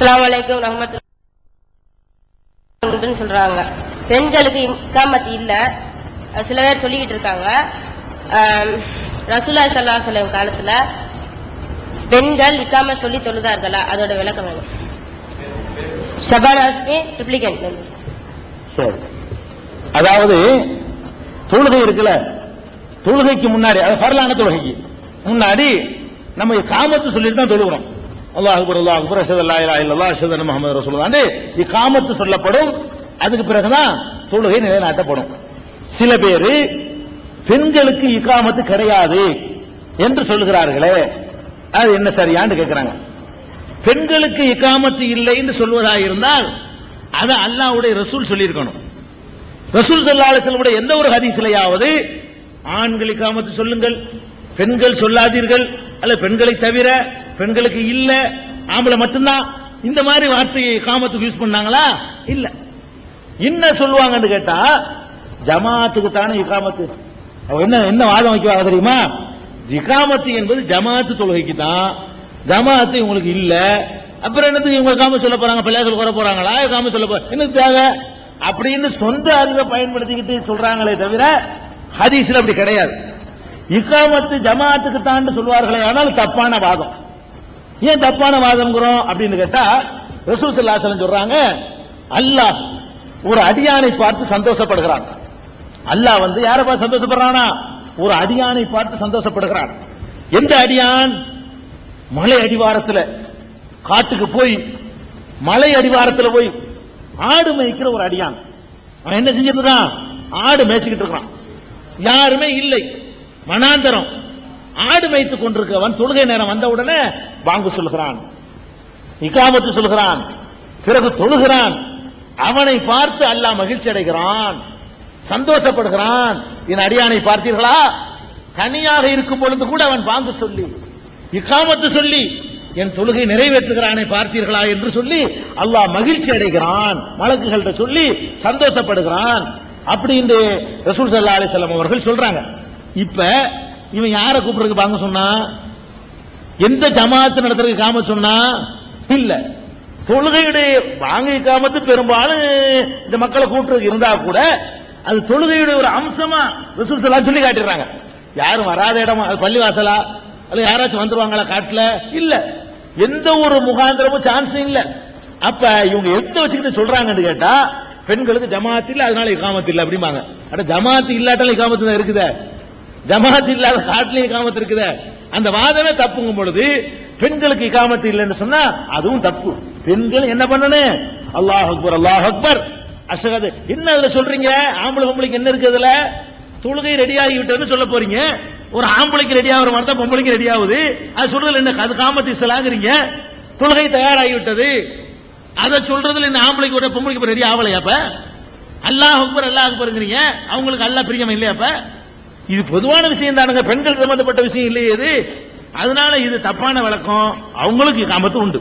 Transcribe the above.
அஸ்லாம் அலைக்கும் ரஹமத்து சொல்றாங்க. பெண்களுக்கு இக்காமத் இல்ல. சில பேர் சொல்லிக்கிட்டு இருக்காங்க. ரசூலா சல்லா ஸல்லல்லாஹு காலத்துல பெண்கள் இக்காம சொல்லி தொழுதார்களா? அதோட விளக்கம் வேணும். ஷபான் சரி. அதாவது தொழுகை இருக்குல்ல? தொழுகைக்கு முன்னாடி அது பரலான தொழுகைக்கு முன்னாடி நம்ம காமத்து சொல்லிட்டு தான் தொழுகிறோம். அல்லாஹ் அக்பர் அல்லாஹ் அக்பர். அல்லா இலா இல்லல்லா அஷது அன்ன முஹம்மது ரசூலுல்லாஹ். இக்காமத்து சொல்லப்படும். அதுக்கு பிறகுதான் தொழுகை நிலைநாட்டப்படும். சில பேரு பெண்களுக்கு இக்காமத்து கிடையாது என்று சொல்லுகிறார்களே. அது என்ன சரியான்னு கேட்கிறாங்க பெண்களுக்கு இக்காமத்து இல்லைன்னு சொல்வதாக இருந்தால் அது அல்லாஹ்வுடைய ரசூல் சொல்லியிருக்கணும். ரசூல் ஸல்லல்லாஹு அலைஹி எந்த ஒரு ஹதீஸ்லயாவது ஆண்கள் இக்காமத்து சொல்லுங்கள் பெண்கள் சொல்லாதீர்கள் அல்ல பெண்களை தவிர பெண்களுக்கு இல்ல ஆம்பளை மட்டும்தான். இந்த மாதிரி வார்த்தையை காமத்துக்கு யூஸ் பண்ணாங்களா? இல்ல. என்ன சொல்லுவாங்கன்னு கேட்டா ஜமாத்துக்கு தானே இகாமத்து என்ன என்ன வாதம் வைக்குவாங்க தெரியுமா? இகாமத்து என்பது ஜமாத்து தொழுகைக்கு தான். ஜமாத்து உங்களுக்கு இல்ல. அப்புறம் என்னது இவங்க காம சொல்ல போறாங்க? பிள்ளைகள் கூற போறாங்களா? காம சொல்ல போற என்ன தேவை? அப்படின்னு சொந்த அறிவை பயன்படுத்திக்கிட்டு சொல்றாங்களே தவிர ஹதீஸ்ல அப்படி கிடையாது. இக்காமத்து ஜமாத்துக்கு தான் சொல்வார்களே ஆனால் தப்பான வாதம். ஏன் தப்பான வாதம்ங்கிறோம் அப்படின்னு கேட்டா ரசூல் ஸல்லல்லாஹு சொல்றாங்க அல்லாஹ் ஒரு அடியானை பார்த்து சந்தோஷப்படுகிறான். அல்லாஹ் வந்து யாரை பார்த்து சந்தோஷப்படுறானா? ஒரு அடியானை பார்த்து சந்தோஷப்படுகிறான். எந்த அடியான்? மலை அடிவாரத்தில் காட்டுக்கு போய் மலை அடிவாரத்தில் போய் ஆடு மேய்க்கிற ஒரு அடியான். அவன் என்ன செஞ்சிட்டு இருக்கான்? ஆடு மேய்ச்சிக்கிட்டு இருக்கான். யாருமே இல்லை. மனாந்தரம். ஆடு வைத்துக் கொண்டிருக்கவன் தொழுகை நேரம் வந்த உடனே வாங்கு சொல்கிறான். இக்காமத்து சொல்கிறான். பிறகு தொழுகிறான். அவனை பார்த்து அல்லாஹ் மகிழ்ச்சி அடைகிறான். சந்தோஷப்படுகிறான். என் அடியானை பார்த்தீர்களா? தனியாக இருக்கும் பொழுது கூட அவன் வாங்கு சொல்லி இக்காமத்து சொல்லி என் தொழுகை நிறைவேற்றுகிறானை பார்த்தீர்களா என்று சொல்லி அல்லாஹ் மகிழ்ச்சி அடைகிறான். மலக்குகள்கிட்ட சொல்லி சந்தோஷப்படுகிறான். அப்படி இந்த ரசூல் சல்லா அலிசல்லாம் அவர்கள் சொல்றாங்க. இப்ப இவன் யாரை கூப்பிடுறதுக்கு வாங்க சொன்னா? எந்த ஜமாத்து நடத்துறதுக்கு காம சொன்னா? இல்ல. தொழுகையுடைய வாங்கி காமத்து பெரும்பாலும் இந்த மக்களை கூட்டுறதுக்கு இருந்தா கூட அது தொழுகையுடைய ஒரு அம்சமா ரசூல் சொல்லி காட்டிடுறாங்க. யாரும் வராத இடமா? அது பள்ளிவாசலா? அல்ல யாராச்சும் வந்துருவாங்களா காட்டுல? இல்ல. எந்த ஒரு முகாந்திரமும் சான்ஸும் இல்ல. அப்ப இவங்க எந்த வச்சுக்கிட்டு சொல்றாங்கன்னு கேட்டா பெண்களுக்கு ஜமாத்து இல்ல அதனால இக்காமத்து இல்ல அப்படிம்பாங்க. அட ஜமாத்து இல்லாட்டாலும் இக்காமத்து தான் இருக்குதே. ஜமாத் இல்லாத காட்டிலே இகாமத்து இருக்குத. அந்த வாதமே தப்புங்கும் பொழுது பெண்களுக்கு இகாமத்து இல்லைன்னு சொன்னா அதுவும் தப்பு. பெண்கள் என்ன பண்ணணும்? அல்லாஹ் அக்பர் அல்லாஹ் அக்பர். அசகது என்ன அதுல சொல்றீங்க? ஆம்பளை பொம்பளைக்கு என்ன இருக்கு அதுல? தொழுகை ரெடி ஆகி சொல்ல போறீங்க. ஒரு ஆம்பளைக்கு ரெடி ஆகிற மாதிரி தான் பொம்பளைக்கு ரெடி ஆகுது. அது சொல்றதுல என்ன? அது காமத்தி சிலாங்கிறீங்க தொழுகை தயாராகி விட்டது அதை சொல்றதுல என்ன? ஆம்பளைக்கு விட பொம்பளைக்கு ரெடி ஆகலையா அப்ப? அல்லாஹ் அக்பர் அல்லாஹ் அக்பர்ங்கிறீங்க. அவங்களுக்கு அல்லாஹ் பிரியம் இல்லையா அப்ப? இது பொதுவான விஷயம் தானுங்க. பெண்கள் சம்பந்தப்பட்ட விஷயம் இல்லையே இது. அதனால இது தப்பான வழக்கம். அவங்களுக்கு காமத்து உண்டு.